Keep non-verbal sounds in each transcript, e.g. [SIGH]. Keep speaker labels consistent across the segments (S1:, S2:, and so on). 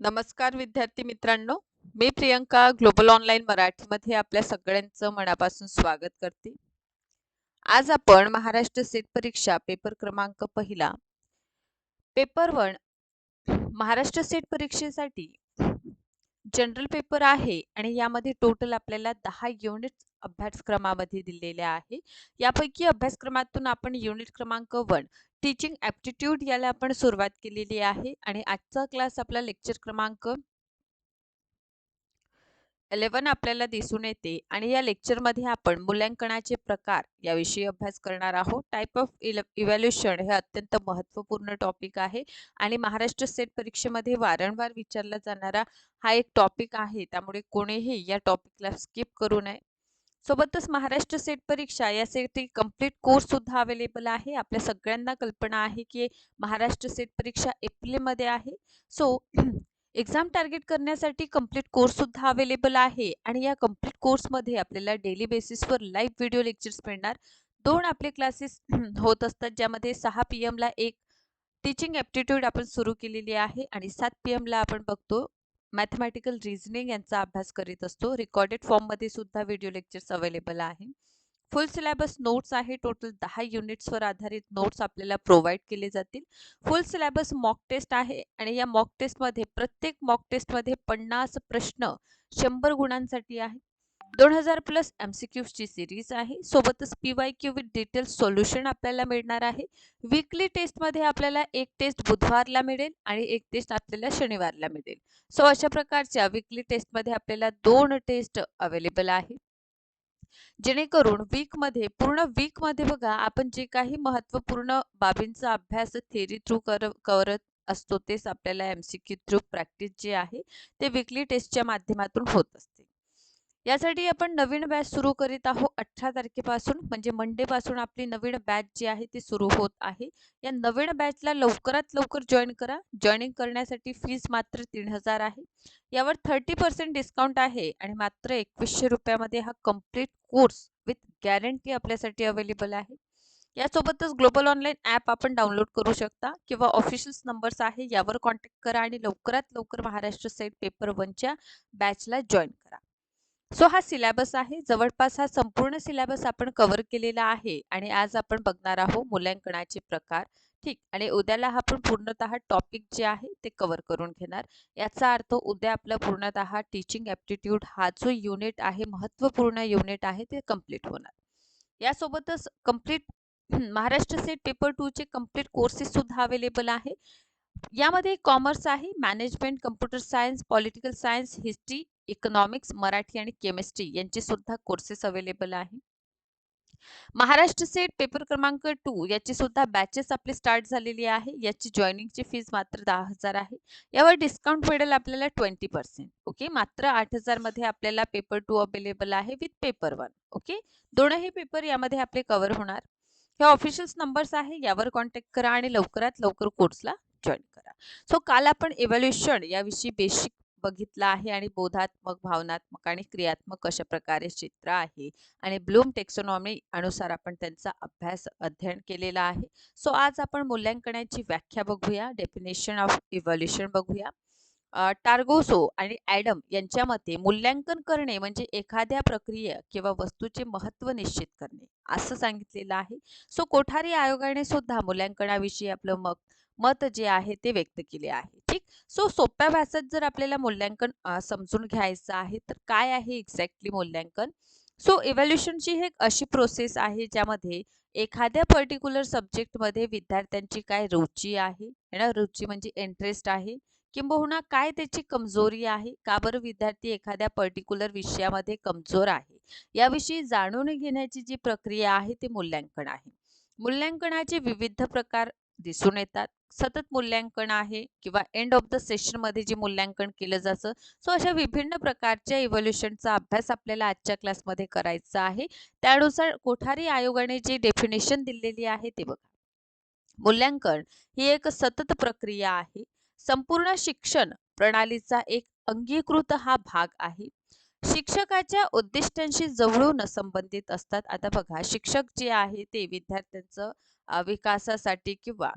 S1: नमस्कार विद्यार्थी मित्रांनो. मी प्रियंका ग्लोबल ऑनलाईन मराठीमध्ये आपल्या सगळ्यांचं मनापासून स्वागत करते. आज आपण महाराष्ट्र सेट परीक्षा पेपर क्रमांक पहिला. पेपर वन महाराष्ट्र सेट परीक्षेसाठी जनरल पेपर आहे आणि यामध्ये टोटल आपल्याला दहा युनिट अभ्यासक्रमामध्ये दिलेले आहे. यापैकी अभ्यासक्रमातून आपण युनिट क्रमांक वन टीचिंग ॲप्टिट्यूड याला आपण सुरुवात केलेली आहे आणि आजचा क्लास आपला लेक्चर क्रमांक इलेवन आपल्याला दिसून येते आणि या लेक्चरमध्ये आपण मूल्यांकनाचे प्रकार याविषयी अभ्यास करणार आहोत. टाईप ऑफ इव्हॅल्युएशन हे अत्यंत महत्त्वपूर्ण टॉपिक आहे आणि महाराष्ट्र स्टेट परीक्षेमध्ये वारंवार विचारला जाणारा हा एक टॉपिक आहे. त्यामुळे कोणीही या टॉपिकला स्किप करू नये. सोबतच महाराष्ट्र सेट परीक्षा यासाठी कंप्लीट कोर्स सुद्धा अवेलेबल आहे. आपल्या सगळ्यांना कल्पना आहे की महाराष्ट्र सेट परीक्षा एप्रिलमध्ये आहे. सो एक्झाम टार्गेट करण्यासाठी कंप्लीट कोर्स सुद्धा अवेलेबल आहे. आणि या कंप्लीट कोर्समध्ये आपल्याला डेली बेसिसवर लाईव्ह व्हिडिओ लेक्चर्स मिळणार. दोन आपले क्लासेस [CLEARS THROAT] होत असतात ज्यामध्ये सहा पी एमला एक टीचिंग ॲप्टिट्यूड आपण सुरू केलेली आहे. आणि सात पी एमला आपण बघतो मॅथमॅटिकल रिझनिंग यांचा अभ्यास करीत असतो. रेकॉर्डेड फॉर्ममध्ये सुद्धा व्हिडिओ लेक्चर्स अवेलेबल आहे. फुल सिलेबस नोट्स आहे. टोटल दहा युनिट्सवर आधारित नोट्स आपल्याला प्रोव्हाइड केले जातील. फुल सिलेबस मॉक टेस्ट आहे आणि या मॉक टेस्टमध्ये प्रत्येक मॉक टेस्टमध्ये पन्नास प्रश्न शंभर गुणांसाठी आहे दोन हजार प्लस एम सी क्यूजची सिरीज आहे. सोबतच P Y Q with detail solution आपल्याला मिळणार आहे. वीकली टेस्टमध्ये आपल्याला एक टेस्ट बुधवारला मिळेल आणि एक टेस्ट आपल्याला शनिवारला मिळेल. सो अशा प्रकारच्या वीकली टेस्टमध्ये आपल्याला दोन टेस्ट अवेलेबल आहे जेणेकरून वीकमध्ये पूर्ण वीकमध्ये बघा आपण जे काही महत्त्वपूर्ण बाबींचा अभ्यास थेरी थ्रू कर करत असतो तेच आपल्याला M C Q through practice जे आहे ते वीकली टेस्टच्या माध्यमातून होत असते. यासाठी आपण नवीन बॅच सुरू करीत आहोत अठरा तारखेपासून. म्हणजे मंडेपासून आपली नवीन बॅच जी आहे ती सुरू होत आहे. या नवीन बॅचला लवकरात लवकर जॉईन करा. जॉईनिंग करण्यासाठी फीस मात्र तीन हजार आहे. यावर थर्टी पर्सेंट डिस्काउंट आहे आणि मात्र एकवीसशे रुपयामध्ये हा कंप्लीट कोर्स विथ गॅरंटी आपल्यासाठी अवेलेबल आहे. यासोबतच ग्लोबल ऑनलाईन ॲप आपण डाउनलोड करू शकता किंवा ऑफिशियल्स नंबर्स आहे यावर कॉन्टॅक्ट करा आणि लवकरात लवकर महाराष्ट्र सेट पेपर वनच्या बॅचला जॉईन करा. सो हा सिलॅबस आहे. जवळपास हा संपूर्ण सिलॅबस आपण कव्हर केलेला आहे आणि आज आपण बघणार आहोत मूल्यांकनाचे प्रकार. ठीक. आणि उद्याला आपण पूर्णतः टॉपिक जे आहे ते कव्हर करून घेणार. याचा अर्थ उद्या आपला पूर्णतः टीचिंग ॲप्टिट्यूड हा जो युनिट आहे महत्त्वपूर्ण युनिट आहे ते कंप्लीट होणार. यासोबतच कंप्लीट महाराष्ट्र सेट पेपर टूचे कंप्लीट कोर्सेस सुद्धा अवेलेबल आहे. यामध्ये कॉमर्स आहे management computer science political science history economics Marathi आणि केमिस्ट्री यांचे सुद्धा कोर्सेस अवेलेबल आहे. महाराष्ट्र सेट पेपर क्रमांक टू याची सुद्धा बॅचेस आपली स्टार्ट झालेली आहे. याची जॉईनिंगची फीज मात्र दहा हजार आहे. यावर डिस्काउंट मिळेल आपल्याला ट्वेंटी पर्सेंट ओके मात्र आठ हजारमध्ये आपल्याला पेपर टू अवेलेबल आहे विथ पेपर वन ओके दोनही पेपर यामध्ये आपले कव्हर होणार. हे ऑफिशियल नंबर्स आहे. यावर कॉन्टॅक्ट करा आणि लवकरात लवकर कोर्सला जॉईन करा. सो काल आपण इव्हॅल्युएशन याविषयी बेसिक बघितला आहे आणि बोधात्मक भावनात्मक आणि क्रियात्मक अशा प्रकारे चित्र आहे. आणि ब्लूम टेक्सोनॉमी अनुसार आपण त्यांचा अभ्यास अध्ययन केलेला आहे. सो आज आपण मूल्यांकनाची व्याख्या बघूया डेफिनेशन ऑफ इव्हॉल्युशन बघूया. टार्गोसो आणि ॲडम यांच्या मते मूल्यांकन करणे म्हणजे एखाद्या प्रक्रिया किंवा वस्तूचे महत्त्व निश्चित करणे असं सांगितलेलं आहे. सो कोठारी आयोगाने सुद्धा मूल्यांकनाविषयी आपलं मत मत जे आहे ते व्यक्त केले आहे. ठीक? सो सोप्या भाषेत जर आपल्याला मूल्यांकन समजून घ्यायचं आहे तर काय आहे एक्झॅक्टली मूल्यांकन? सो इव्हॅल्युशनची ही एक अशी प्रोसेस आहे ज्यामध्ये एखाद्या पर्टिक्युलर सब्जेक्टमध्ये विद्यार्थ्यांची काय रुची आहे ना? रुची म्हणजे इंटरेस्ट आहे किंबहुना काय त्याची कमजोरी आहे का बरं विद्यार्थी एखाद्या पर्टिक्युलर विषयामध्ये कमजोर आहे? याविषयी जाणून घेण्याची जी प्रक्रिया आहे ते मूल्यांकन आहे. मूल्यांकनाचे विविध प्रकार दिसून येतात. सतत मूल्यांकन आहे किंवा एंड ऑफ द सेशनमध्ये जे मूल्यांकन केलं जातं. सो अशा विभिन्न प्रकारच्या इव्होल्युशनचा अभ्यास आपल्याला आजच्या क्लासमध्ये करायचा आहे. त्यानुसार कोठारी आयोगाने जे डेफिनेशन दिलेली आहे ते बघा. मूल्यांकन ही एक सतत प्रक्रिया आहे. संपूर्ण शिक्षण प्रणालीचा एक अंगीकृत हा भाग आहे. शिक्षकाच्या उद्दिष्टांशी जवळून संबंधित असतात. आता बघा शिक्षक जे आहे ते विद्यार्थ्यांचं विकासासाठी किंवा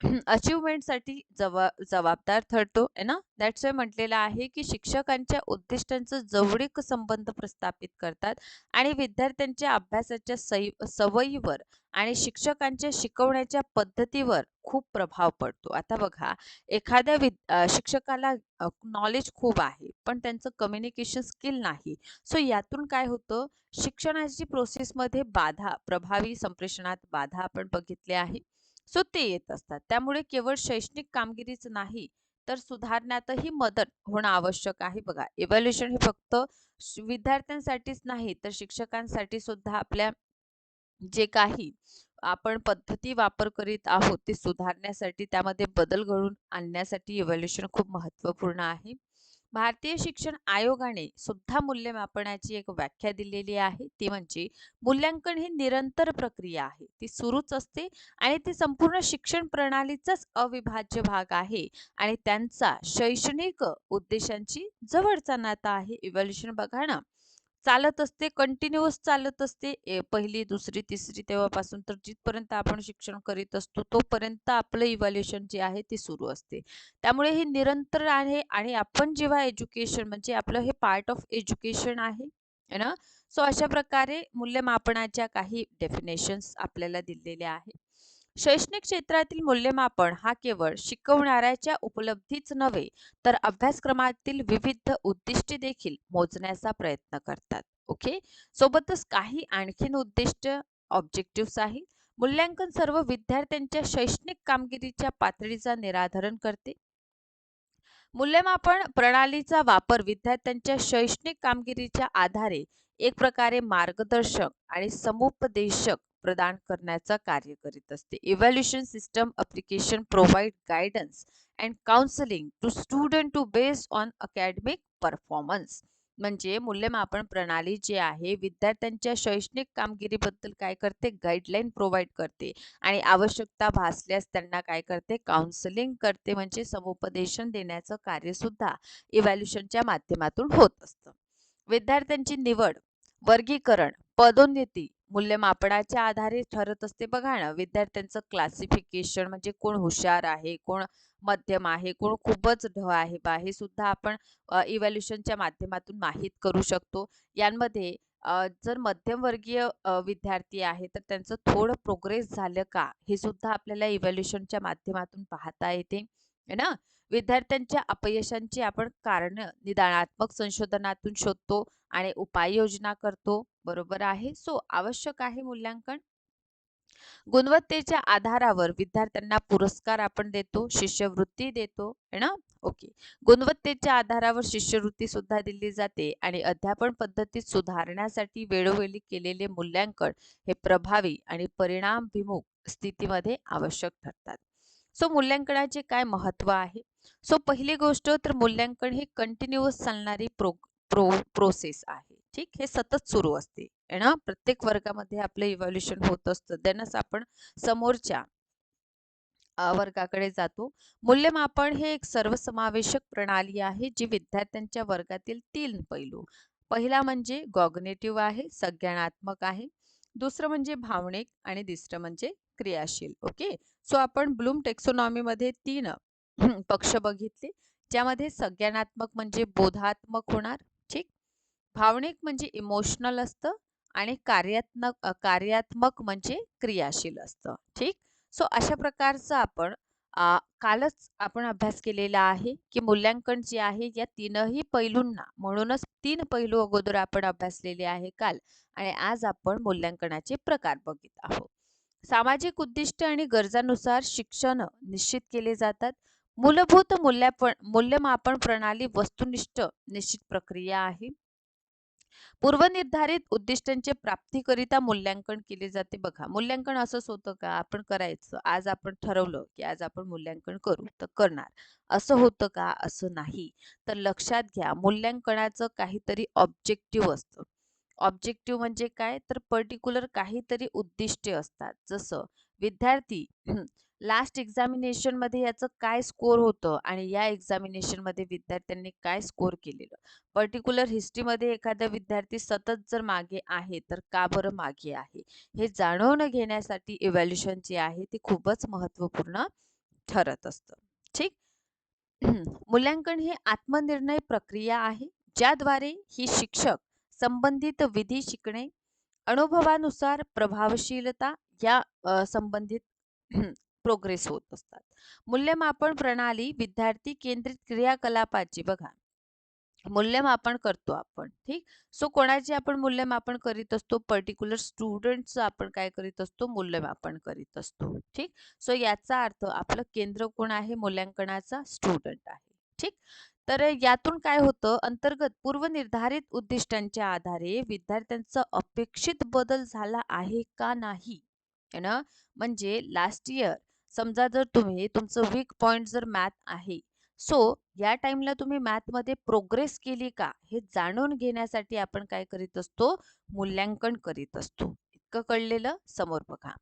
S1: [CLEARS THROAT] अचिव्हमेंटसाठी जवा जबाबदार ठरतो आहे ना? दॅट्स वे म्हटलेलं आहे की शिक्षकांच्या उद्दिष्टांचा जवळीक संबंध प्रस्थापित करतात आणि विद्यार्थ्यांच्या अभ्यासाच्या सई सवयीवर आणि शिक्षकांच्या शिकवण्याच्या पद्धतीवर खूप प्रभाव पडतो. आता बघा एखाद्या विद शिक्षकाला नॉलेज खूप आहे पण त्यांचं कम्युनिकेशन स्किल नाही. सो यातून काय होतं? शिक्षणाची प्रोसेसमध्ये बाधा प्रभावी संप्रेषणात बाधा आपण बघितले आहे. सो ते येत असतात. त्यामुळे केवळ शैक्षणिक कामगिरीच नाही तर सुधारण्यातही मदत होणं आवश्यक आहे बघा. इव्हॅल्युएशन हे फक्त श- विद्यार्थ्यांसाठीच नाही तर शिक्षकांसाठी सुद्धा आपल्या जे काही आपण पद्धती वापर करीत आहोत ते सुधारण्यासाठी त्यामध्ये बदल घडून आणण्यासाठी इव्हॅल्युएशन खूप महत्त्वपूर्ण आहे. भारतीय शिक्षण आयोगाने सुद्धा मूल्यमापनाची एक व्याख्या दिलेली आहे. ती म्हणजे मूल्यांकन ही निरंतर प्रक्रिया आहे. ती सुरूच असते आणि ती संपूर्ण शिक्षण प्रणालीचाच अविभाज्य भाग आहे आणि त्यांचा शैक्षणिक उद्देशांची जवळचा नाता आहे. इव्हॉल्युशन बघा ना. चालत असते कंटिन्युअस चालत असते पहिली दुसरी तिसरी तेव्हापासून. तर जिथपर्यंत आपण शिक्षण करीत असतो तोपर्यंत आपलं इव्हॅल्युएशन जे आहे ते सुरू असते. त्यामुळे हे निरंतर आहे आणि आपण जेव्हा एज्युकेशन म्हणजे आपलं हे पार्ट ऑफ एज्युकेशन आहे ना? सो अशा प्रकारे मूल्यमापनाच्या काही डेफिनेशन्स आपल्याला दिलेल्या आहेत. शैक्षणिक क्षेत्रातील मूल्यमापन हा केवळ शिकवणाऱ्याच्या उपलब्धीच नव्हे तर अभ्यासक्रमातील विविध उद्दिष्टे देखील मोजण्याचा प्रयत्न करतात. ओके? सोबतच काही आणखीन उद्दिष्ट ऑब्जेक्टिव्स आहेत. मूल्यांकन सर्व विद्यार्थ्यांच्या शैक्षणिक कामगिरीच्या पातळीचा निराधरण करते. मूल्यमापन प्रणालीचा वापर विद्यार्थ्यांच्या शैक्षणिक कामगिरीच्या आधारे एक प्रकारे मार्गदर्शक आणि समुपदेशक प्रदान करण्याचं कार्य करीत असते. Evaluation system application provide guidance and counselling to student to based on academic performance म्हणजे मूल्यमापन प्रणाली जी आहे विद्यार्थ्यांच्या शैक्षणिक कामगिरीबद्दल काय करते? गाईडलाईन प्रोव्हाइड करते. आणि आवश्यकता भासल्यास त्यांना काय करते? काउन्सिलिंग करते. म्हणजे समुपदेशन देण्याचं कार्य सुद्धा इव्हॅल्युएशनच्या माध्यमातून होत असतं. विद्यार्थ्यांची निवड वर्गीकरण पदोन्नती मूल्यमापनाच्या आधारे ठरत असते. बघा ना विद्यार्थ्यांचं क्लासिफिकेशन म्हणजे कोण हुशार आहे कोण मध्यम आहे कोण खूपच ढ आहे बा हे सुद्धा आपण इव्हॅल्युशनच्या माध्यमातून माहीत करू शकतो. यांमध्ये जर मध्यमवर्गीय विद्यार्थी आहे तर त्यांचं थोडं प्रोग्रेस झालं का हे सुद्धा आपल्याला इव्हॅल्युशनच्या माध्यमातून पाहता येते. है ना? विद्यार्थ्यांच्या अपयशांची आपण कारण निदानात्मक संशोधनातून शोधतो आणि उपाययोजना करतो. बरोबर आहे? सो आवश्यक आहे मूल्यांकन. गुणवत्तेच्या आधारावर विद्यार्थ्यांना पुरस्कार आपण देतो शिष्यवृत्ती देतो है ना? ओके. गुणवत्तेच्या आधारावर शिष्यवृत्ती सुद्धा दिली जाते आणि अध्यापन पद्धतीत सुधारण्यासाठी वेळोवेळी केलेले मूल्यांकन हे प्रभावी आणि परिणामभिमुख स्थितीमध्ये आवश्यक ठरतात. सो मूल्यांकनाचे काय महत्त्व आहे? सो पहिली गोष्ट तर मूल्यांकन हे कंटिन्युअस चालणारी प्रो प्रो प्रोसेस आहे. ठीक? हे सतत सुरू असते. ना? प्रत्येक वर्गामध्ये आपलं इव्हॉल्युशन होत असतं. त्यानंच आपण समोरच्या वर्गाकडे जातो. मूल्यमापन हे एक सर्वसमावेशक प्रणाली आहे जी विद्यार्थ्यांच्या वर्गातील तीन पैलू. पहिला म्हणजे गॉग्नेटिव्ह आहे संज्ञानात्मक आहे. दुसरं म्हणजे भावनिक आणि तिसरं म्हणजे क्रियाशील. ओके? सो आपण ब्लूम टेक्सोनॉमी मध्ये तीन [CLEARS THROAT] पक्ष बघितले. ज्यामध्ये संज्ञानात्मक म्हणजे बोधात्मक होणार ठीक? भावनिक म्हणजे इमोशनल असतं आणि कार्यात्मक कार्यात्मक म्हणजे क्रियाशील असतं ठीक? सो अशा प्रकारचं आपण कालच आपण अभ्यास केलेला आहे की मूल्यांकन जे आहे या तीनही पैलूंना म्हणूनच तीन पैलू अगोदर आपण अभ्यासलेले आहे काल आणि आज आपण मूल्यांकनाचे प्रकार बघित आहोत. सामाजिक उद्दिष्ट आणि गरजानुसार शिक्षण निश्चित केले जातात. मूलभूत मूल्यमापन प्रणाली वस्तुनिष्ठ निश्चित प्रक्रिया आहे. पूर्वनिर्धारित उद्दिष्टांचे प्राप्तीकरिता मूल्यांकन केले जाते बघा. मूल्यांकन असंच होतं का? आपण करायचं. आज आपण ठरवलं की आज आपण मूल्यांकन करू तर करणार. असं होतं का? असं नाही. तर लक्षात घ्या मूल्यांकनाचं काहीतरी ऑब्जेक्टिव्ह असतं. ऑब्जेक्टिव्ह म्हणजे काय? तर पर्टिक्युलर काहीतरी उद्दिष्टे असतात. जसं विद्यार्थी लास्ट एक्झामिनेशनमध्ये याचं काय स्कोर होतं आणि या एक्झामिनेशनमध्ये विद्यार्थ्यांनी काय स्कोर केलेलं? पर्टिक्युलर हिस्ट्रीमध्ये एखादा विद्यार्थी सतत जर मागे आहे तर का बरं मागे आहे? हे जाणवणं घेण्यासाठी इव्हॅल्युएशन जे आहे ते खूपच महत्त्वपूर्ण ठरत असतं. ठीक? [CLEARS THROAT] मूल्यांकन ही आत्मनिर्णय प्रक्रिया आहे ज्याद्वारे ही शिक्षक संबंधित विधी शिकणे अनुभवानुसार प्रभावशीलता या संबंधित [CLEARS THROAT] प्रोग्रेस होत असतात. मूल्यमापन प्रणाली विद्यार्थी केंद्रित क्रियाकलापाची बघा. मूल्यमापन करतो आपण ठीक? सो कोणाचे आपण मूल्यमापन करीत असतो? पर्टिक्युलर स्टुडंटचं आपण काय करीत असतो? मूल्यमापन करीत असतो ठीक? सो याचा अर्थ आपलं केंद्र कोण आहे? मूल्यांकनाचा स्टुडंट आहे ठीक? तर यातून काय होतं? अंतर्गत पूर्वनिर्धारित उद्दिष्टांच्या आधारे विद्यार्थ्यांचा अपेक्षित बदल झाला आहे का नाही? ना? म्हणजे लास्ट इयर समजा जर तुम्ही तुमचं वीक पॉइंट जर मॅथ आहे सो या टाइमला तुम्ही मॅथमध्ये प्रोग्रेस केली का हे जाणून घेण्यासाठी आपण काय करीत असतो? मूल्यांकन करीत असतो. इतकं कळलेलं? समोर बघा.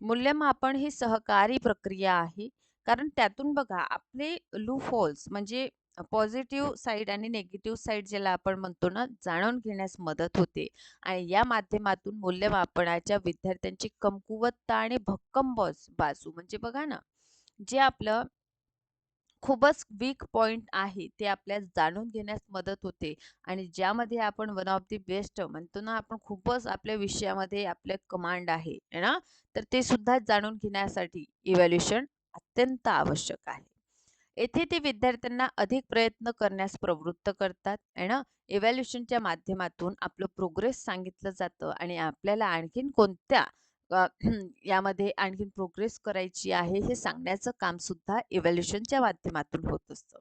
S1: मूल्यमापन ही सहकारी प्रक्रिया आहे. कारण त्यातून बघा आपले लू फॉल्स म्हणजे पॉझिटिव्ह साईड आणि निगेटिव्ह साईड ज्याला आपण म्हणतो ना जाणून घेण्यास मदत होते. आणि या माध्यमातून मूल्यमापनाच्या विद्यार्थ्यांची कमकुवतता आणि भक्कम बाजू म्हणजे बघा ना जे आपलं खूपच वीक पॉइंट आहे ते आपल्याला जाणून घेण्यास मदत होते. आणि ज्यामध्ये आपण वन ऑफ दी बेस्ट म्हणतो ना आपण खूपच आपल्या विषयामध्ये आपल्या कमांड आहे ना? तर ते सुद्धा जाणून घेण्यासाठी इव्हॅल्युएशन अत्यंत आवश्यक आहे. येथे ते विद्यार्थ्यांना अधिक प्रयत्न करण्यास प्रवृत्त करतात आहे ना इव्हॅल्युएशनच्या माध्यमातून आपलं प्रोग्रेस सांगितलं जातं आणि आपल्याला आणखीन कोणत्या [CLEARS THROAT] यामध्ये आणखीन प्रोग्रेस करायची आहे हे सांगण्याचं काम सुद्धा इव्हॅल्युएशनच्या माध्यमातून होत असतं.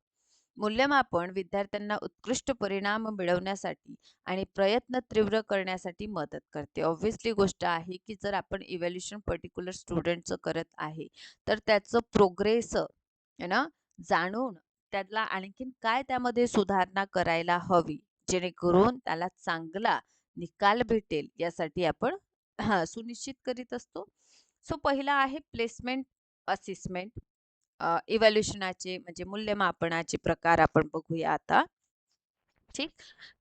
S1: मूल्यमापन विद्यार्थ्यांना उत्कृष्ट परिणाम मिळवण्यासाठी आणि प्रयत्न तीव्र करण्यासाठी मदत करते. ऑब्व्हियसली गोष्ट आहे की जर आपण इव्हॅल्युएशन पर्टिक्युलर स्टुडंटचं करत आहे तर त्याचं प्रोग्रेस आहे ना? जाणून त्याला आणखीन काय त्यामध्ये सुधारणा करायला हवी जेणेकरून त्याला चांगला निकाल भेटेल यासाठी आपण [CLEARS THROAT] सुनिश्चित करीत असतो. सो पहिला आहे प्लेसमेंट असिसमेंट. इव्हॅल्युशनाचे म्हणजे मूल्यमापनाचे प्रकार आपण बघूया आता. ठीक?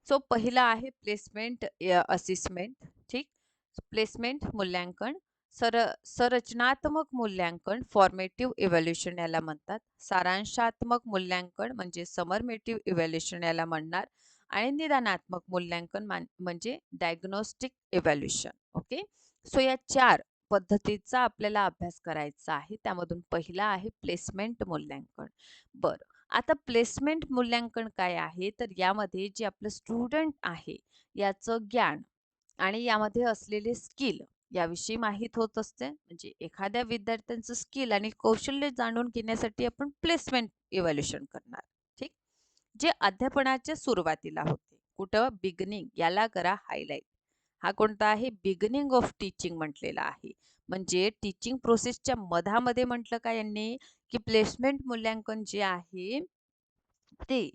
S1: सो पहिला आहे प्लेसमेंट असिसमेंट. ठीक? प्लेसमेंट मूल्यांकन. सर संरचनात्मक मूल्यांकन फॉर्मेटिव्ह इव्हॅल्युशन याला म्हणतात. सारांशात्मक मूल्यांकन म्हणजे समरमेटिव्ह इव्हॅल्युशन याला म्हणणार आणि निदानात्मक मूल्यांकन म्हणजे डायग्नोस्टिक इव्हॅल्युशन ओके सो या चार पद्धतीचा आपल्याला अभ्यास करायचा आहे. त्यामधून पहिला आहे प्लेसमेंट मूल्यांकन. बरं. आता प्लेसमेंट मूल्यांकन काय आहे? तर यामध्ये जे आपलं स्टुडंट आहे याचं ज्ञान आणि यामध्ये असलेले स्किल याविषयी माहीत होत असते. म्हणजे एखाद्या विद्यार्थ्यांचं स्किल आणि कौशल्य जाणून घेण्यासाठी आपण प्लेसमेंट इव्हॅल्युएशन करणार. ठीक? जे अध्यापनाच्या सुरुवातीला होते. कुठं? बिगनिंग याला करा हायलाईट हा कोणता आहे? बिगनिंग ऑफ टीचिंग म्हटलेला आहे. म्हणजे टीचिंग प्रोसेसच्या मधामध्ये म्हटलं का यांनी? की प्लेसमेंट मूल्यांकन जे आहे ते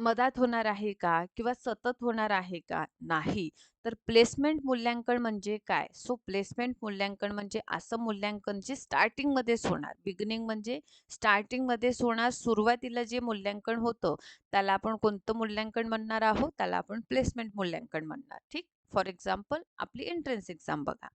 S1: मधात होणार आहे का किंवा सतत होणार आहे का? नाही. तर प्लेसमेंट मूल्यांकन म्हणजे काय? सो प्लेसमेंट मूल्यांकन म्हणजे असं मूल्यांकन जे स्टार्टिंगमध्येच होणार. बिगिनिंग म्हणजे स्टार्टिंगमध्येच होणार सुरुवातीला जे मूल्यांकन होतं त्याला आपण कोणतं मूल्यांकन म्हणणार आहोत? त्याला आपण प्लेसमेंट मूल्यांकन म्हणणार. ठीक? फॉर एक्झाम्पल आपली एंट्रन्स एक्झाम बघा.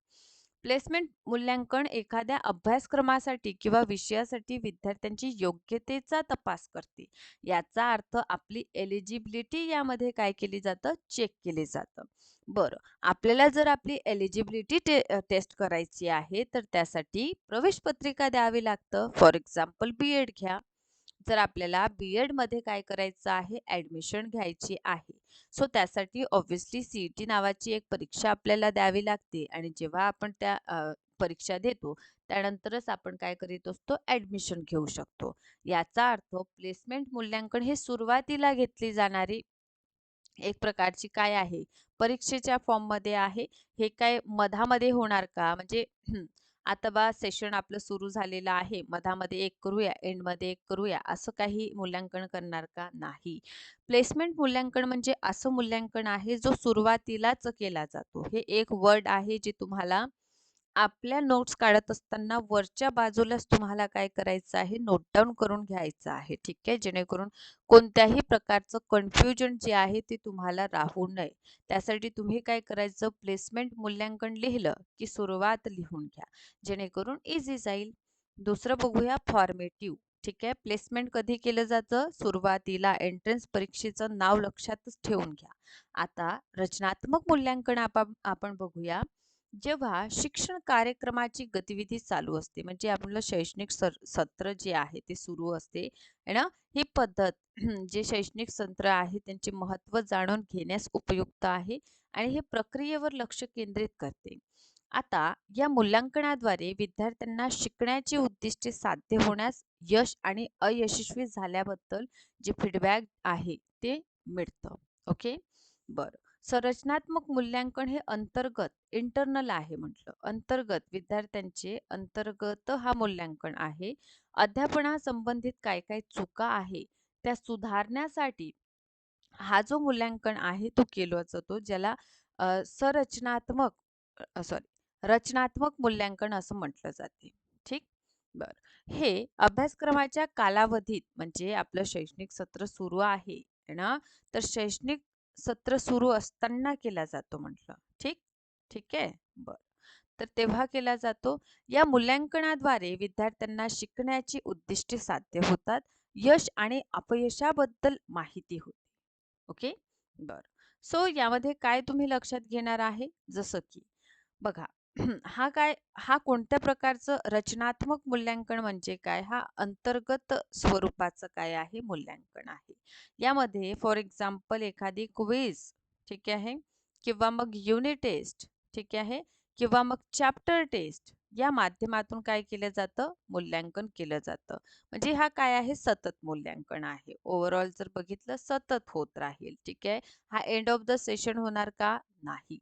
S1: प्लेसमेंट मूल्यांकन एखाद्या अभ्यासक्रमासाठी किंवा विषयासाठी विद्यार्थ्यांची योग्यतेचा तपास करते. याचा अर्थ आपली एलिजिबिलिटी यामध्ये काय केली जातं? चेक केली जातं. बरं आपल्याला जर आपली एलिजिबिलिटी टे टेस्ट करायची आहे तर त्यासाठी प्रवेश पत्रिका द्यावी लागतं. फॉर एक्झाम्पल बी एड घ्या. जर आपल्याला बी एडमध्ये काय करायचं आहे? ॲडमिशन घ्यायची आहे. सो त्यासाठी ऑब्व्हियसली सी ई टी नावाची एक परीक्षा आपल्याला द्यावी लागते आणि जेव्हा आपण त्या परीक्षा देतो त्यानंतरच आपण काय करीत असतो? ॲडमिशन घेऊ शकतो. याचा अर्थ प्लेसमेंट मूल्यांकन हे सुरुवातीला घेतली जाणारी एक प्रकारची काय आहे? परीक्षेच्या फॉर्ममध्ये आहे. हे काय मधामध्ये होणार का? म्हणजे आता बा सेशन आपलं सुरू झालेलं आहे. मधामध्ये एक करूया एंडमध्ये एक करूया असं काही मूल्यांकन करणार का नाही? प्लेसमेंट मूल्यांकन म्हणजे असं मूल्यांकन आहे जो सुरुवातीलाच केला जातो. हे एक वर्ड आहे जे तुम्हाला आपल्या नोट्स काढत असताना वरच्या बाजूलाच तुम्हाला काय करायचं आहे? नोट डाऊन करून घ्यायचं आहे ठीक आहे? जेणेकरून कोणत्याही प्रकारचं कन्फ्युजन जे आहे ते तुम्हाला राहू नये. त्यासाठी तुम्ही काय करायचं? प्लेसमेंट मूल्यांकन लिहिलं की सुरुवात लिहून घ्या. जेणेकरून इझी जाईल. दुसरं बघूया फॉर्मेटिव्ह ठीक आहे? प्लेसमेंट कधी केलं जातं? सुरुवातीला एंट्रन्स परीक्षेचं नाव लक्षातच ठेवून घ्या. आता रचनात्मक मूल्यांकन आपण आपण बघूया. जेव्हा शिक्षण कार्यक्रमाची गतिविधी चालू असते म्हणजे आपलं शैक्षणिक सत्र जे आहे ते सुरू असते ना? ही पद्धत [CLEARS THROAT] जे शैक्षणिक सत्र आहे त्यांचे महत्त्व जाणून घेण्यास उपयुक्त आहे आणि हे प्रक्रियेवर लक्ष केंद्रित करते. आता या मूल्यांकनाद्वारे विद्यार्थ्यांना शिकण्याची उद्दिष्टे साध्य होण्यास यश आणि अयशस्वी झाल्याबद्दल जे फीडबॅक आहे ते मिळतं. ओके? बरं. संरचनात्मक मूल्यांकन हे अंतर्गत इंटरनल आहे म्हटलं. अंतर्गत विद्यार्थ्यांचे अंतर्गत हा मूल्यांकन आहे. अध्यापना संबंधित काय काय चुका आहे त्या सुधारण्यासाठी हा जो मूल्यांकन आहे तो केला जातो ज्याला संरचनात्मक सॉरी रचनात्मक मूल्यांकन असं म्हटलं जाते. ठीक? बर. हे अभ्यासक्रमाच्या कालावधीत म्हणजे आपलं शैक्षणिक सत्र सुरू आहे ना तर शैक्षणिक सत्र सुरू असताना केला जातो म्हटलं. ठीक? ठीक आहे? बर. तर तेव्हा केला जातो. या मूल्यांकनाद्वारे विद्यार्थ्यांना शिकण्याची उद्दिष्टे साध्य होतात. यश आणि अपयशाबद्दल माहिती होते. ओके? बर. सो यामध्ये काय तुम्ही लक्षात घेणार आहे? जसं की बघा [CLEARS THROAT] हा काय हा कोणत्या प्रकारचं रचनात्मक मूल्यांकन म्हणजे काय? हा अंतर्गत स्वरूपाचं काय आहे मूल्यांकन आहे. यामध्ये फॉर एक्झाम्पल एखादी क्विज ठीक आहे? किंवा मग युनिट टेस्ट ठीक आहे? किंवा मग चॅप्टर टेस्ट या माध्यमातून काय केलं जातं? मूल्यांकन केलं जातं. म्हणजे हा काय आहे? सतत मूल्यांकन आहे. ओव्हरऑल जर बघितलं सतत होत राहील ठीक आहे? हा एंड ऑफ द सेशन होणार का? नाही.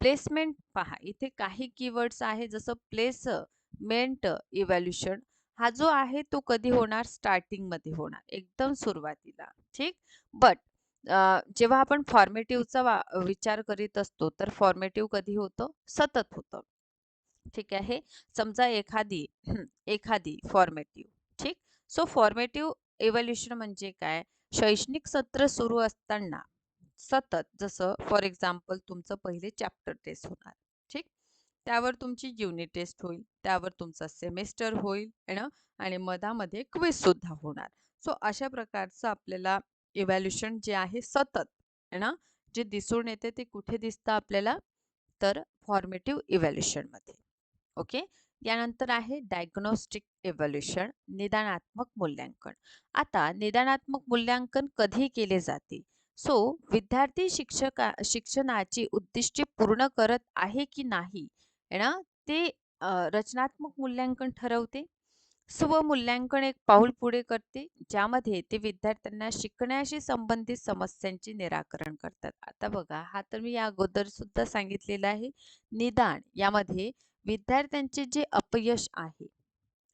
S1: प्लेसमेंट पहा. इथे काही कीवर्ड्स आहे जसं प्लेसमेंट इव्हॅल्युशन हा जो आहे तो कधी होणार? स्टार्टिंगमध्ये होणार. एकदम सुरुवातीला. ठीक? बट जेव्हा आपण फॉर्मेटिव्हचा विचार करीत असतो तर फॉर्मेटिव्ह कधी होतं? सतत होतं. ठीक आहे? समजा एखादी एखादी फॉर्मेटिव्ह ठीक? सो फॉर्मेटिव्ह इव्हॅल्युशन म्हणजे काय? शैक्षणिक सत्र सुरू असताना सतत जसं फॉर एक्झाम्पल तुमचं पहिले चॅप्टर टेस्ट होणार ठीक? त्यावर तुमची युनिट टेस्ट होईल त्यावर तुमचा सेमेस्टर होईल ना? आणि मधामध्ये क्विज सुद्धा होणार. सो अशा प्रकारचं आपल्याला इव्हॅल्युशन जे आहे सतत ना? जे दिसून येते ते कुठे दिसतं आपल्याला? तर फॉर्मेटिव्ह इव्हॅल्युशनमध्ये ओके? यानंतर आहे डायग्नोस्टिक इव्हॅल्युशन निदानात्मक मूल्यांकन. आता निदानात्मक मूल्यांकन कधी केले जाते? सो विद्यार्थी शिक्षका शिक्षणाची उद्दिष्टे पूर्ण करत आहे की नाही? ना ते रचनात्मक मूल्यांकन ठरवते. स्वमूल्यांकन एक पाऊल पुढे करते ज्यामध्ये ते विद्यार्थ्यांना शिकण्याशी संबंधित समस्यांचे निराकरण करतात. आता बघा हा तर मी या अगोदर सुद्धा सांगितलेला आहे. निदान यामध्ये विद्यार्थ्यांचे जे अपयश आहे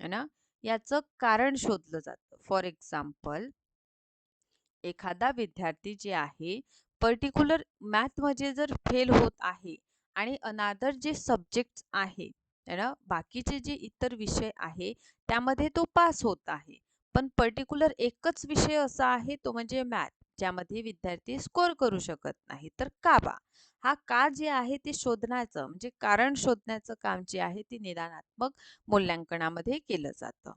S1: ना याचं कारण शोधलं जातं. फॉर एक्झाम्पल एखादा विद्यार्थी जे आहे पर्टिक्युलर मॅथमध्ये जर फेल होत आहे आणि अनादर जे सब्जेक्ट आहे ना बाकीचे जे इतर विषय आहे त्यामध्ये तो पास होत आहे. पण पर्टिक्युलर एकच विषय असा आहे तो म्हणजे मॅथ ज्यामध्ये विद्यार्थी स्कोर करू शकत नाही. तर का बा? हा का जे आहे ते शोधण्याचं म्हणजे कारण शोधण्याचं काम जे आहे ते निदानात्मक मूल्यांकनामध्ये केलं जातं.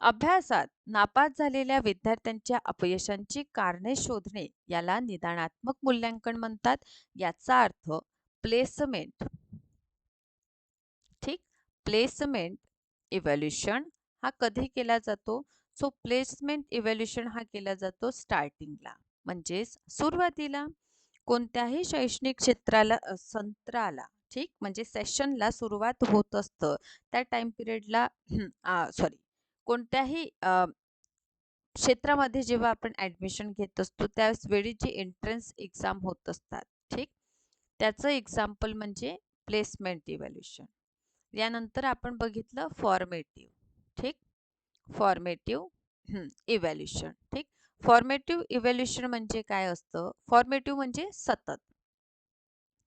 S1: अभ्यासात नापास झालेल्या विद्यार्थ्यांच्या अपयशांची कारणे शोधणे याला निदानात्मक मूल्यांकन म्हणतात. याचा अर्थ प्लेसमेंट. ठीक? प्लेसमेंट इव्हॅल्युशन हा कधी केला जातो? सो प्लेसमेंट इव्हॅल्युशन हा केला जातो स्टार्टिंगला म्हणजेच सुरुवातीला. कोणत्याही शैक्षणिक क्षेत्राला संत्राला ठीक? म्हणजे सेशनला सुरुवात होत असतं. त्या टाइम पिरियडला सॉरी कोणत्याही क्षेत्रामध्ये जेव्हा आपण ॲडमिशन घेत असतो त्यावेळेस वेळी जी एंट्रन्स एक्झाम होत असतात ठीक? त्याचं एक्झाम्पल म्हणजे प्लेसमेंट इव्हॅल्युशन यानंतर आपण बघितलं फॉर्मेटिव्ह ठीक? फॉर्मेटिव्ह इव्हॅल्युशन ठीक? फॉर्मेटिव्ह इव्हॅल्युशन म्हणजे काय असतं? फॉर्मेटिव्ह म्हणजे सतत.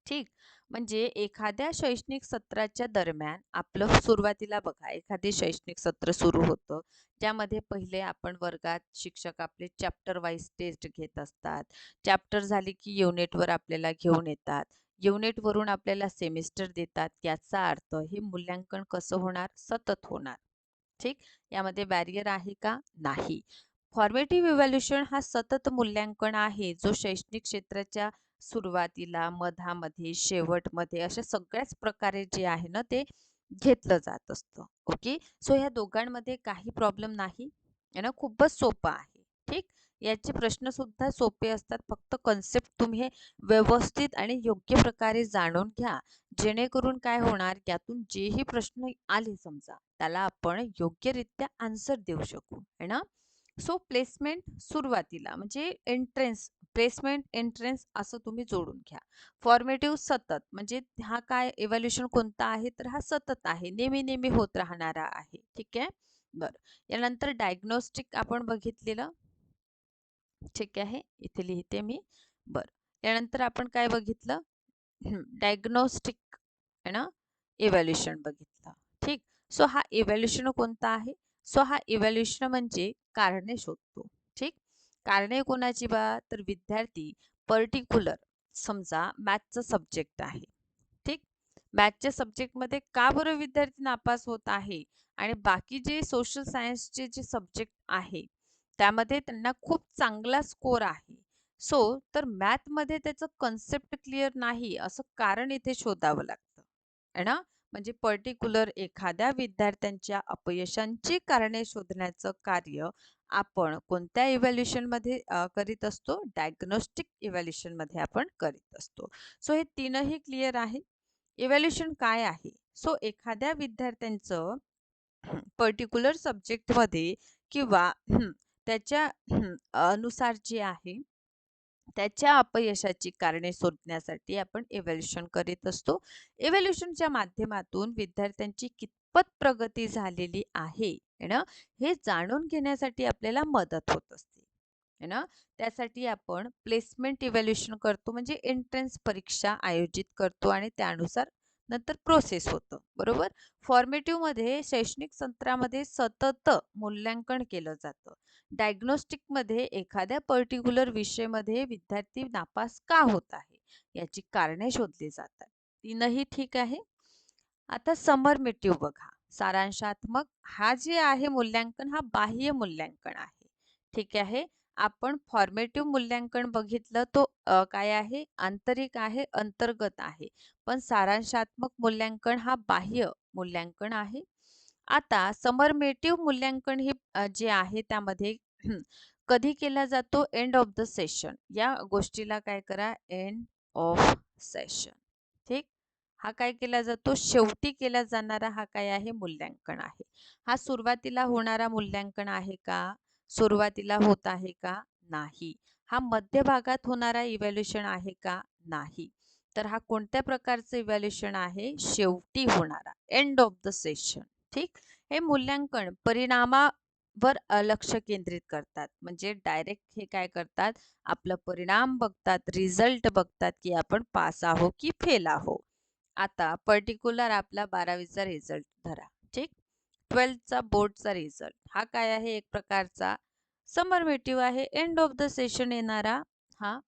S1: ठीक? म्हणजे एखाद्या शैक्षणिक सत्राच्या दरम्यान आपलं सुरुवातीला बघा एखादे शैक्षणिक सत्र सुरू होतं ज्यामध्ये पहिले आपण वर्गात शिक्षक आपले चॅप्टर वाईज टेस्ट घेत असतात. चॅप्टर झाले की युनिटवर आपल्याला घेऊन येतात. युनिटवरून आपल्याला सेमिस्टर देतात. याचा अर्थ हे मूल्यांकन कसं होणार? सतत होणार. ठीक? यामध्ये बॅरियर आहे का? नाही. फॉर्मेटिव्ह इव्हॅल्युशन हा सतत मूल्यांकन आहे जो शैक्षणिक क्षेत्राच्या सुरुवातीला मधामध्ये शेवटमध्ये अशा सगळ्याच प्रकारे जे आहे ना ते घेतलं जात असतं. ओके? सो ह्या दोघांमध्ये काही प्रॉब्लेम नाही. ना खूपच सोपं आहे. ठीक? याचे प्रश्न सुद्धा सोपे असतात. फक्त कन्सेप्ट तुम्ही व्यवस्थित आणि योग्य प्रकारे जाणून घ्या. जेणेकरून काय होणार यातून जेही प्रश्न आले समजा त्याला आपण योग्यरित्या आन्सर देऊ शकू. है ना? सो प्लेसमेंट सुरुवातीला म्हणजे एंट्रन्स प्लेसमेंट एंट्रन्स असं तुम्ही जोडून घ्या. फॉर्मेटिव्ह सतत म्हणजे हा काय इव्हॅल्युएशन कोणता आहे? तर हा सतत आहे नेहमी नेहमी होत राहणारा आहे ठीक आहे? बरं यानंतर डायग्नोस्टिक आपण बघितलेलं. ठीक आहे इथे लिहिते मी. बरं यानंतर आपण काय बघितलं? डायग्नोस्टिक आहे ना? इव्हॅल्युएशन बघितलं ठीक? सो हा इव्हॅल्युएशन कोणता आहे? सो हा इव्हॅल्युएशन म्हणजे कारणे शोधतो. ठीक? कारणे कोणाची बा? तर विद्यार्थी पर्टिक्युलर समजा मॅथचा सब्जेक्ट आहे. ठीक? मॅथच्या सब्जेक्टमध्ये का बरं विद्यार्थी नापास होत आहे? आणि बाकी जे सोशल सायन्सचे जे सब्जेक्ट आहे त्यामध्ये त्यांना खूप चांगला स्कोर आहे. सो तर मॅथमध्ये त्याचं कन्सेप्ट क्लिअर नाही असं कारण इथे शोधावं लागतं. आहे ना? म्हणजे पर्टिक्युलर एखाद्या विद्यार्थ्यांच्या अपयशांची कारणे शोधण्याचं कार्य आपण कोणत्या इव्हॅल्युएशनमध्ये करीत असतो? डायग्नोस्टिक इव्हॅल्युएशनमध्ये आपण करीत असतो. सो हे तीनही क्लिअर आहे. इव्हॅल्युएशन काय आहे? सो एखाद्या विद्यार्थ्यांचं पर्टिक्युलर सब्जेक्टमध्ये किंवा त्याच्या अनुसार जे आहे त्याच्या अपयशाची कारणे शोधण्यासाठी आपण इव्हॅल्युएशन करीत असतो. इव्हॅल्युएशनच्या माध्यमातून विद्यार्थ्यांची कितपत प्रगती झालेली आहे ना? हे जाणून घेण्यासाठी आपल्याला मदत होत असते है ना? त्यासाठी आपण प्लेसमेंट इव्हॅल्युएशन करतो म्हणजे एंट्रन्स परीक्षा आयोजित करतो आणि त्यानुसार नंतर प्रोसेस होतं बरोबर? फॉर्मेटिव्हमध्ये शैक्षणिक सत्रामध्ये सतत मूल्यांकन केलं जातं. डायग्नोस्टिकमध्ये एखाद्या पर्टिक्युलर विषयमध्ये विद्यार्थी नापास का होत आहे याची कारणे शोधली जातात. तीनही ठीक आहे? आता समर्मेटिव्ह बघा. सारांशात्मक हा जे आहे मूल्यांकन हा बाह्य मूल्यांकन आहे. ठीक आहे? आपण फॉर्मेटिव्ह मूल्यांकन बघितलं तो काय आहे? आंतरिक आहे अंतर्गत आहे. पण सारांशात्मक मूल्यांकन हा बाह्य मूल्यांकन आहे. आता समरमेटिव्ह मूल्यांकन हे जे आहे त्यामध्ये [CLEARS THROAT] कधी केला जातो? एंड ऑफ द सेशन या गोष्टीला काय करा? एंड ऑफ सेशन ठीक? हा काय केला जातो? शेवटी केला जाणारा हा काय आहे? मूल्यांकन आहे. हा सुरुवातीला होणारा मूल्यांकन आहे का? सुरुवातीला होत आहे का नाही? हा मध्यभागात होणारा इव्हॅल्युएशन आहे का नाही? तर हा कोणत्या प्रकारचं इव्हॅल्युएशन आहे? शेवटी होणारा. एंड ऑफ द सेशन ठीक? हे मूल्यांकन परिणामावर लक्ष केंद्रित करतात. म्हणजे डायरेक्ट हे काय करतात? आपलं परिणाम बघतात रिझल्ट बघतात की आपण पास आहो की फेल आहो आता पर्टिक्युलर आपला बारावीचा रिझल्ट धरा. ठीक? ट्वेल्थचा बोर्डचा रिझल्ट. हा काय आहे? एक प्रकारचा समरमेटिव्ह आहे. एंड ऑफ द सेशन येणारा हा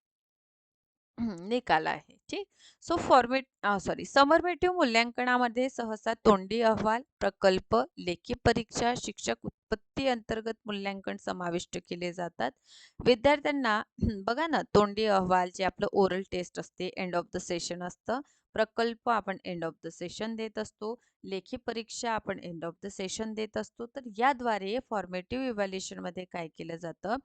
S1: निकाल आहे. ठीक? सो फॉर्मेट सॉरी समरमेटिव्ह मूल्यांकनामध्ये सहसा तोंडी अहवाल प्रकल्प लेखी परीक्षा शिक्षक उत्पत्ती अंतर्गत मूल्यांकन समाविष्ट केले जातात. विद्यार्थ्यांना बघा ना तोंडी अहवाल जे आपलं ओरल टेस्ट असते एंड ऑफ द सेशन असतं प्रकल्प आपण एंड ऑफ द सेशन देत असतो लेखी परीक्षा आपण एंड ऑफ द सेशन देत असतो. तर याद्वारे फॉर्मेटिव्ह इव्हॅल्युएशनमध्ये काय केलं जातं?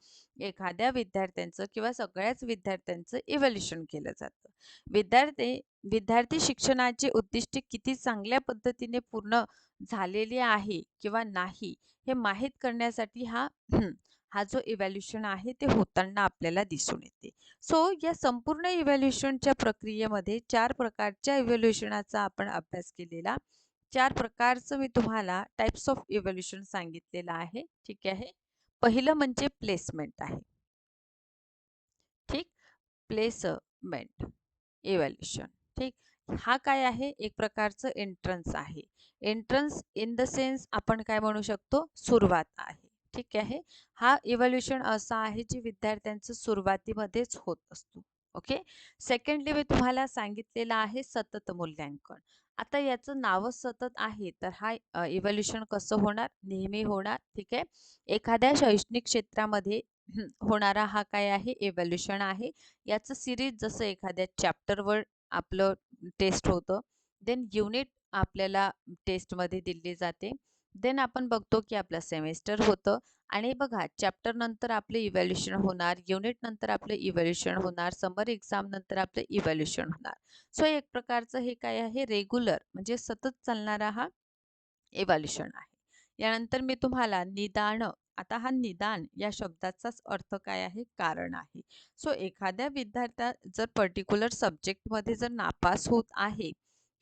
S1: एखाद्या विद्यार्थ्यांचं किंवा सगळ्याच विद्यार्थ्यांचं इव्हॅल्युएशन केलं जातं. विद्यार्थी विद्यार्थी शिक्षणाचे उद्दिष्टे किती चांगल्या पद्धतीने पूर्ण झालेले आहे किंवा नाही हे माहीत करण्यासाठी हा हा जो इव्हॅल्युएशन आहे ते होताना आपल्याला दिसून येते. सो या संपूर्ण इव्हॅल्युएशनच्या प्रक्रियेमध्ये चार प्रकारच्या इव्हॅल्युएशनाचा आपण अभ्यास केलेला. चार प्रकारचं मी तुम्हाला टाइप्स ऑफ इव्हॅल्युएशन सांगितलेलं आहे. ठीक आहे? पहिलं म्हणजे प्लेसमेंट आहे. ठीक? प्लेसमेंट इव्हॅल्युएशन ठीक? हा काय आहे? एक प्रकारचं एंट्रन्स आहे. एंट्रन्स इन द सेन्स आपण काय म्हणू शकतो? सुरुवात आहे. ठीक आहे. हा इव्हॉल्युशन असा आहे जे विद्यार्थ्यांचं सुरुवातीमध्येच होत असतो. ओके सेकंडली मी तुम्हाला सांगितलेलं आहे सतत मूल्यांकन. आता याचं नावच सतत आहे तर हा इव्हॉल्युशन कसं होणार? नेहमी होणार. ठीक आहे? एखाद्या शैक्षणिक क्षेत्रामध्ये होणारा हा काय आहे? इव्हॅल्युशन आहे. याचं सिरीज जसं एखाद्या चॅप्टरवर आपलं टेस्ट होतं देन युनिट आपल्याला टेस्टमध्ये दिली जाते. देन आपण बघतो की आपलं सेमेस्टर होतं आणि बघा चॅप्टर नंतर आपले इव्हॅल्युशन होणार युनिट नंतर आपले इव्हॅल्युशन होणार समर एक्झाम नंतर आपले इव्हॅल्युशन होणार. सो एक प्रकारचं हे काय आहे? रेग्युलर म्हणजे सतत चालणारा हा इव्हॅल्युशन आहे. यानंतर मी तुम्हाला निदान आता हा निदान या शब्दाचाच अर्थ काय आहे? कारण आहे. सो एखाद्या विद्यार्थ्या जर पर्टिक्युलर सब्जेक्टमध्ये जर नापास होत आहे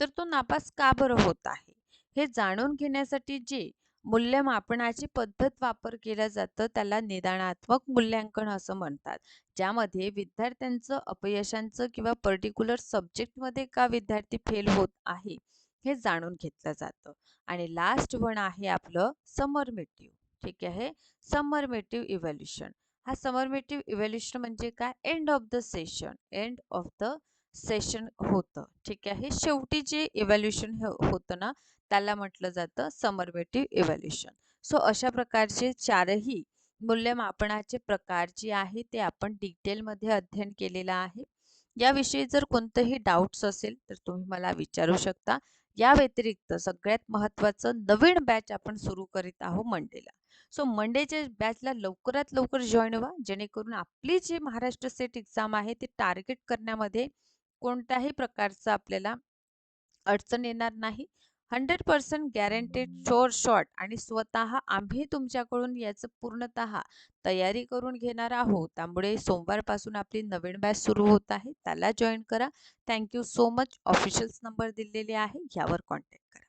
S1: तर तो नापास का बरं होत आहे? हे जाणून घेण्यासाठी जे मूल्यमापनाची पद्धत वापर केला जातं त्याला निदानात्मक मूल्यांकन असं म्हणतात. ज्यामध्ये विद्यार्थ्यांचं अपयशांचं किंवा पर्टिक्युलर सब्जेक्टमध्ये का विद्यार्थी फेल होत आहे हे जाणून घेतलं जातं. आणि लास्ट वन आहे आपलं समरमेटिव्ह ठीक आहे? समरमेटिव्ह इव्हॅल्युशन हा समरमेटिव्ह इव्हॅल्युशन म्हणजे काय? End of the session end of the session होतं. ठीक आहे? शेवटी जे इव्हॅल्युशन होतं ना त्याला म्हटलं जातं समर्वेटिव्ह इव्हॅल्युशन सो अशा प्रकारचे चारही मूल्यमापनाचे प्रकार जे आहे ते आपण डिटेलमध्ये अध्ययन केलेलं आहे. याविषयी जर कोणतंही डाऊट्स असेल तर तुम्ही मला विचारू शकता. या व्यतिरिक्त सगळ्यात महत्त्वाचं नवीन बॅच आपण सुरू करीत आहोत मंडेला. सो मंडेच्या बॅचला लवकरात लवकर जॉईन व्हा. जेणेकरून आपली जी महाराष्ट्र सेट एक्झाम आहे ती टार्गेट करण्यामध्ये कोणत्याही प्रकारचं आपल्याला अडचण येणार नाही. Hundred percent guaranteed sure short आणि स्वतः आम्ही तुमच्याकडून याचं पूर्णतः तयारी करून घेणार आहोत. त्यामुळे सोमवारपासून आपली नवीन बॅच सुरू होत आहे. त्याला जॉईन करा. Thank you so much. Officials number दिलेले आहे. यावर कॉन्टॅक्ट करा.